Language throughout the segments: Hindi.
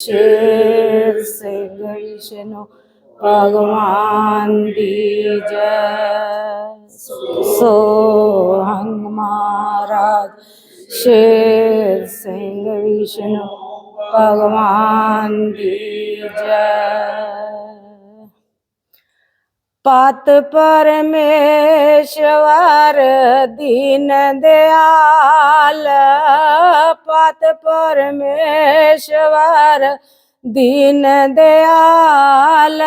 शेर से गई शनो भगवान बीज। सोहंग महाराज शेर से गई भगवान बीज। ਪਾਤ ਪਰਮੇਸ਼ਵਰ ਦੀਨ ਦਿਆਲ। ਪਾਤ ਪਰਮੇਸ਼ਵਰ ਦੀਨ ਦਿਆਲ।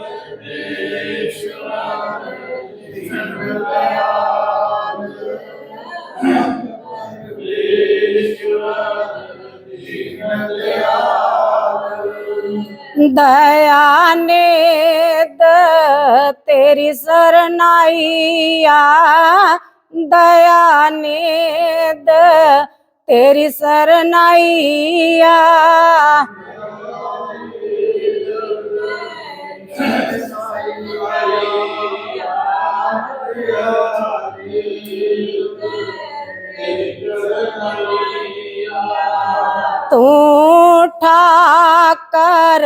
ਪਰਮੇਸ਼ਵਰ ਦੀਨ ਦਿਆਲ। दया ने तेरी शरणाइया। दया ने तेरी शरणाइया। तू ठाकर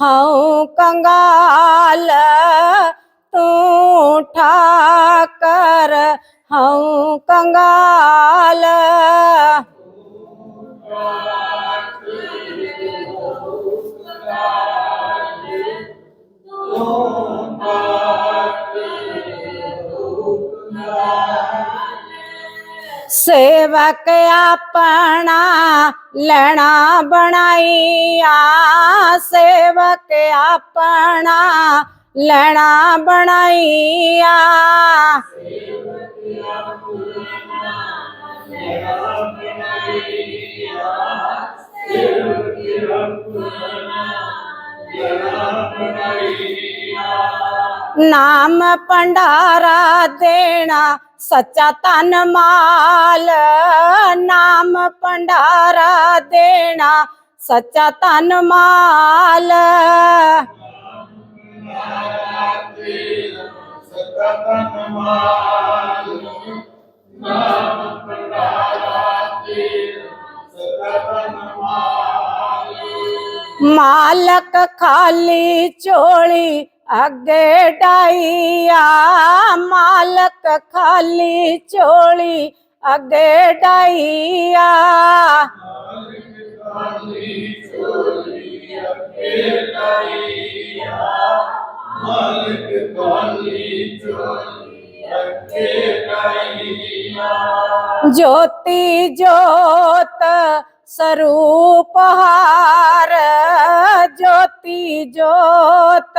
हूँ कंगाल तू ठाकर हूँ कंगाल। सेवक अपना लैना बनाइया सेवक अपना लैना बनाइया Yeah. ਨਾਮ ਭੰਡਾਰਾ ਦੇਣਾ, ਸੱਚਾ ਤਨ ਮਾਲ। ਨਾਮ ਭੰਡਾਰਾ ਦੇਣਾ, ਸੱਚਾ ਤਨ ਮਾਲ। ਮਾਲਕ ਖਾਲੀ ਚੋਲੀ अगे डाइया मालक खाली चोली। अगे डाइया ज्योति ज्योत स्वरूप हार। ज्योति ज्योत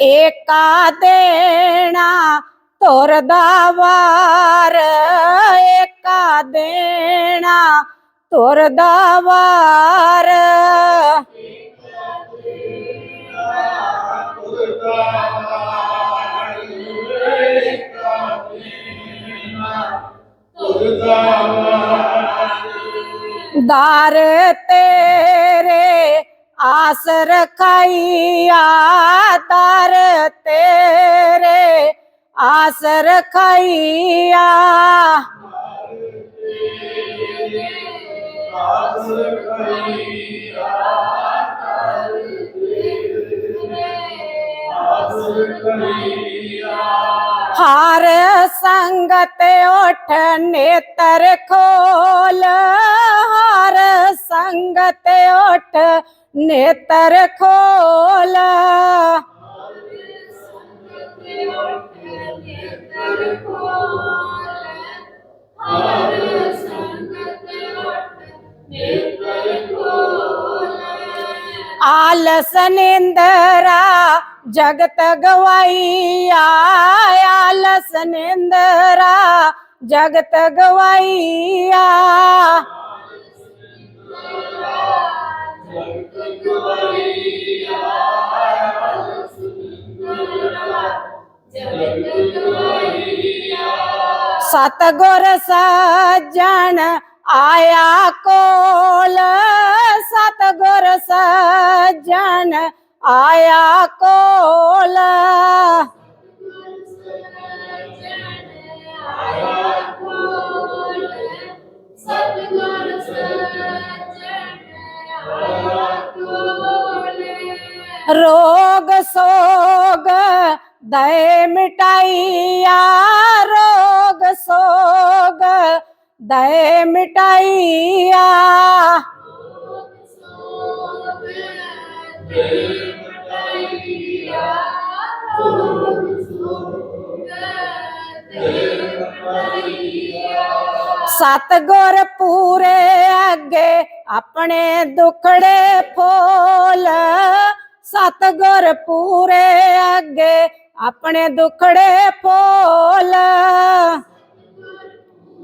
એકા દેણા તોરદાવાર એકા દેણા તોરદાવાર दार तेरे आस रखाइया दार तेरे आस रखाइया हार संगत ओठ नेत्र खोल हार संगत ओठ नेत्र खोल आलस निंदरा जगत गवाईया आलस निंदरा जगत गवाईया। सतगुर सज्जन आया कोल सतगुर सज्जन आया कोल। रोग सोग दय मिटाइया रोग सोग ਦਏ ਮਿਟਾਈਆ। ਸਤ ਗੁਰ ਪੂਰੇ ਅੱਗੇ ਆਪਣੇ ਦੁਖੜੇ ਫੋਲ। ਸਤ ਗੁਰ ਪੂਰੇ ਅੱਗੇ ਆਪਣੇ ਦੁਖੜੇ ਫੋਲ।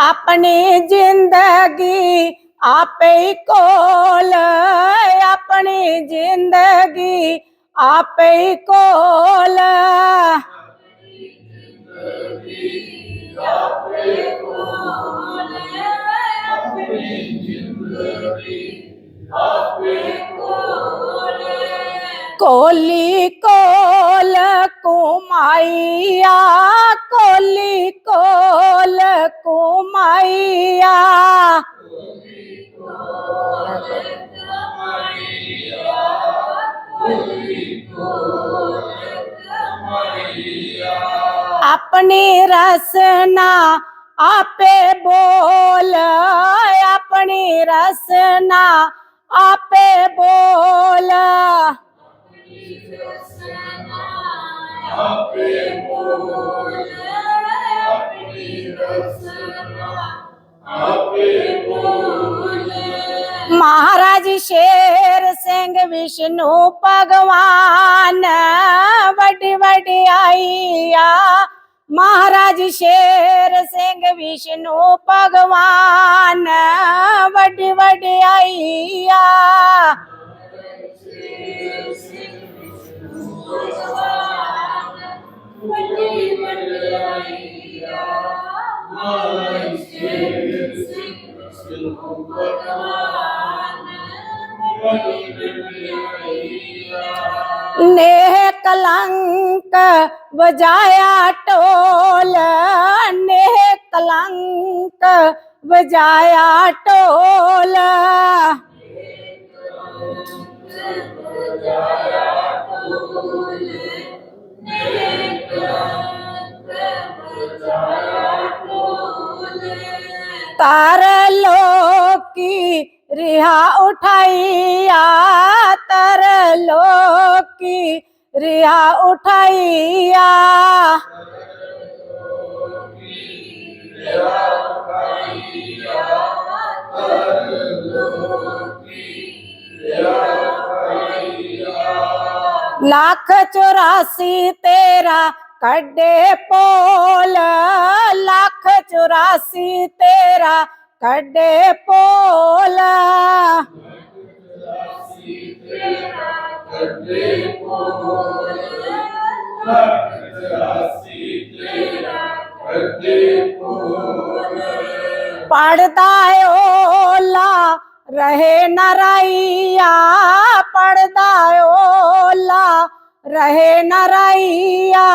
ਆਪਣੀ ਜ਼ਿੰਦਗੀ ਆਪੇ ਕੋਲ ਆਪਣੀ ਜ਼ਿੰਦਗੀ ਆਪੇ ਕੋਲ ਆਪਣੀ ਜ਼ਿੰਦਗੀ ਆਪੇ ਕੋਲ कोली कोल कुमाइया कोली कोल कुमाइया। अपनी रसना आपे बोल अपनी रसना आपे बोल। ਮਹਾਰਾਜ ਸ਼ੇਰ ਸਿੰਘ ਵਿਸ਼ਨੂੰ ਭਗਵਾਨ ਵੱਡੀ ਵਡਿਆਈਆ ਮਹਾਰਾਜ ਸ਼ੇਰ ਸਿੰਘ ਵਿਸ਼ਨੂੰ ਭਗਵਾਨ ਵੱਡੀ ਵਡਿਆਈਆ नेह कलंक बजाया टोल नेह कलंक बजाया टोल। तार लोकी रिहा उठाइया तर लोकी रिहा उठाइया। लाख चौरासी तेरा कड्डे पोल लाख चौरासी तेरा कड्डे पोल। पड़दा ओला रहे न रैया पर्दा ओला। रहे न रैया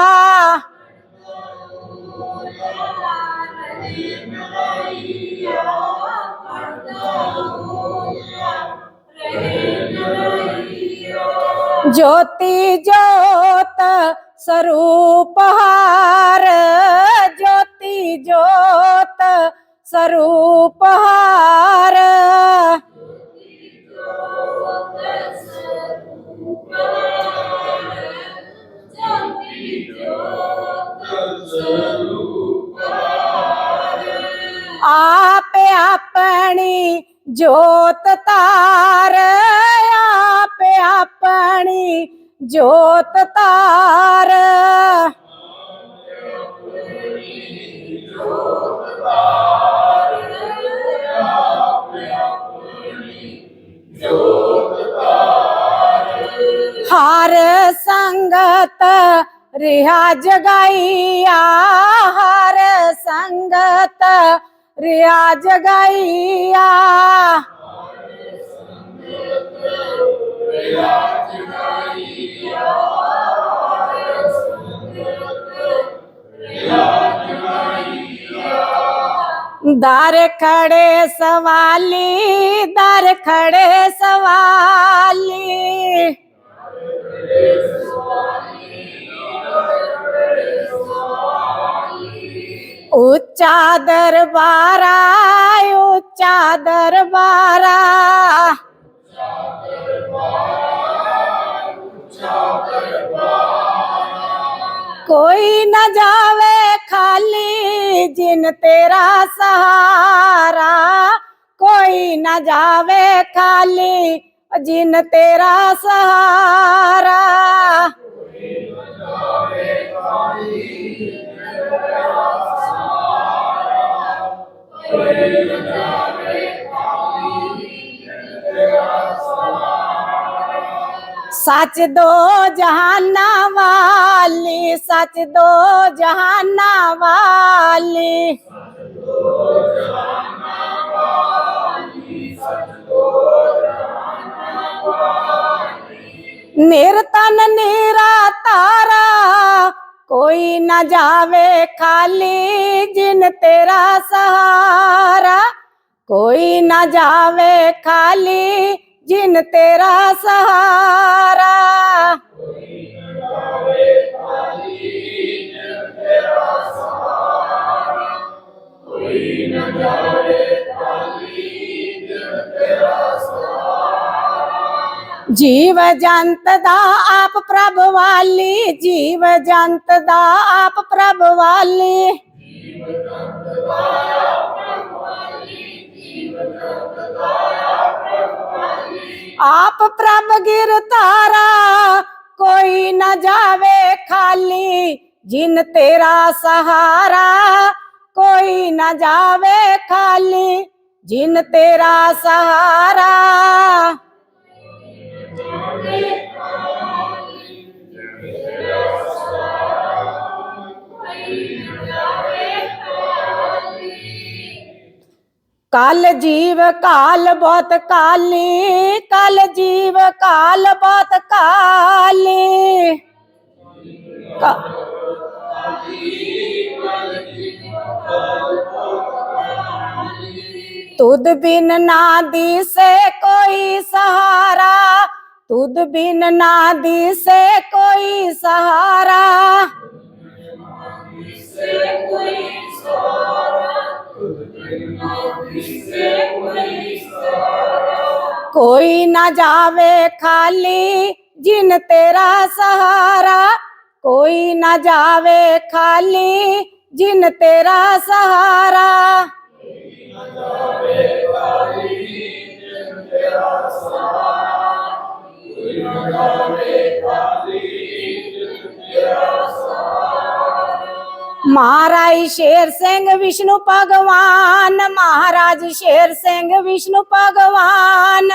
ज्योति ज्योत स्वरूप हार। ज्योति ज्योत स्वरूप हार। आप अपनी ज्योत तार आप अपनी ज्योत तार। हार संगत रिहा जगाइया हार संगत रिहा जगाइया दर खड़े सवाली दर खड़े सवाली। ऊँचा दरबारा ऊँचा दरबारा। कोई न जावे खाली जिन तेरा सहारा। कोई न जावे खाली जिन तेरा सहारा। ਸੱਚ ਦੋ ਜਹਾਨਾ ਵਾਲੀ ਸੱਚ ਦੋ ਜਹਾਨਾ ਵਾਲੀ। ਨਿਰਤਨ ਨੀਰਾ ਤਾਰਾ कोई न जावे खाली जिन तेरा सहारा। कोई न जावे खाली जिन तेरा सहारा। जीव जंत दा आप प्रभ वाली, जीव जंत दा आप प्रभ वाली। आप प्रभ गिर तारा, कोई न जावे खाली, जिन तेरा सहारा, कोई न जावे खाली, जिन तेरा सहारा। काल जीव काल बहुत काली, काल जीव काल बहुत काली। का- तुद बिन नादी से कोई सहारा तुद बिन नादी से कोई सहारा कोई न जावे खाली जिन तेरा सहारा कोई न जावे खाली जिन तेरा सहारा ਮਹਾਰਾਜ ਸ਼ੇਰ ਸਿੰਘ ਵਿਸ਼ਨੂੰ ਭਗਵਾਨ, ਮਹਾਰਾਜ ਸ਼ੇਰ ਸਿੰਘ ਵਿਸ਼ਨੂੰ ਭਗਵਾਨ।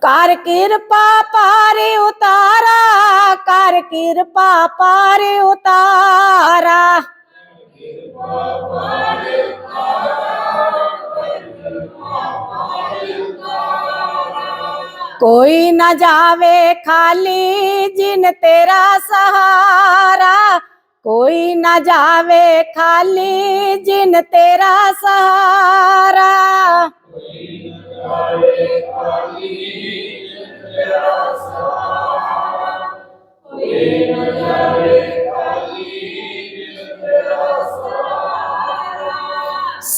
ਕਰ ਕਿਰਪਾ ਪਾਰੇ ਉਤਾਰਾ, ਕਰ ਕਿਰਪਾ ਪਾਰੇ ਉਤਾਰਾ। कोई न जावे खाली जिन तेरा सहारा। कोई न जावे खाली जिन तेरा सहारा।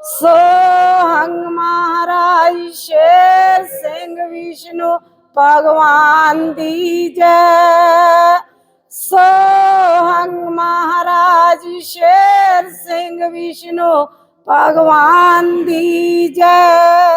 सोहंग महाराज शेर सिंह विष्णु भगवान दी जय सोहंग महाराज शेर सिंह विष्णु भगवान दी जय